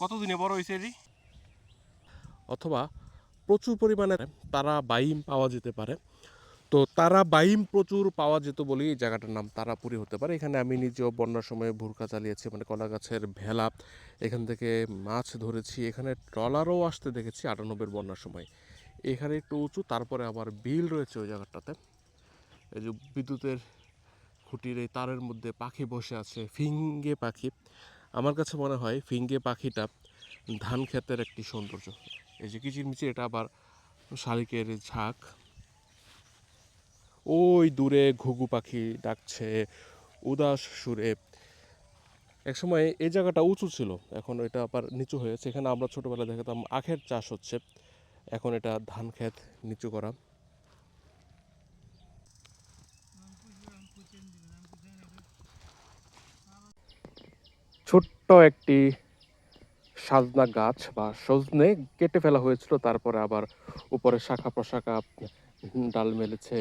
কতদিনে বড় হয়েছে এটি? অথবা প্রচুর পরিমাণে তারা বাইম পাওয়া যেতে পারে। তো তারা বাইম প্রচুর পাওয়া যেত বলেই এই জায়গাটার নাম তারাপুরি হতে পারে। এখানে আমি নিজেও বন্যার সময় ভুরকা চালিয়েছি মানে কলা গাছের ভেলা। এখান থেকে মাছ ধরেছি, এখানে ট্রলারও আসতে দেখেছি আটানব্বইয়ের বন্যার সময়। এখানে একটু উঁচু, তারপরে আবার বিল রয়েছে ওই জায়গাটাতে। এই যে বিদ্যুতের খুঁটির এই তারের মধ্যে পাখি বসে আছে, ফিঙ্গে পাখি। আমার কাছে মনে হয় ফিঙ্গে পাখিটা ধান ক্ষেতের একটি সৌন্দর্য। এই যে কিচিরমিচির এটা আবার শালিকের ঝাঁক। ওই দূরে ঘুঘু পাখি ডাকছে, উদাস সুরে। একসময় এই জায়গাটা উঁচু ছিল, এখন এটা আবার নিচু হয়েছে। এখানে আমরা ছোটোবেলায় দেখতাম আখের চাষ হচ্ছে। এখন এটা ধান ক্ষেত নিচু করা। ছোট্ট একটি সাজনা গাছ বা সজনে কেটে ফেলা হয়েছিল, তারপরে আবার উপরে শাখা প্রশাখা ডাল মেলেছে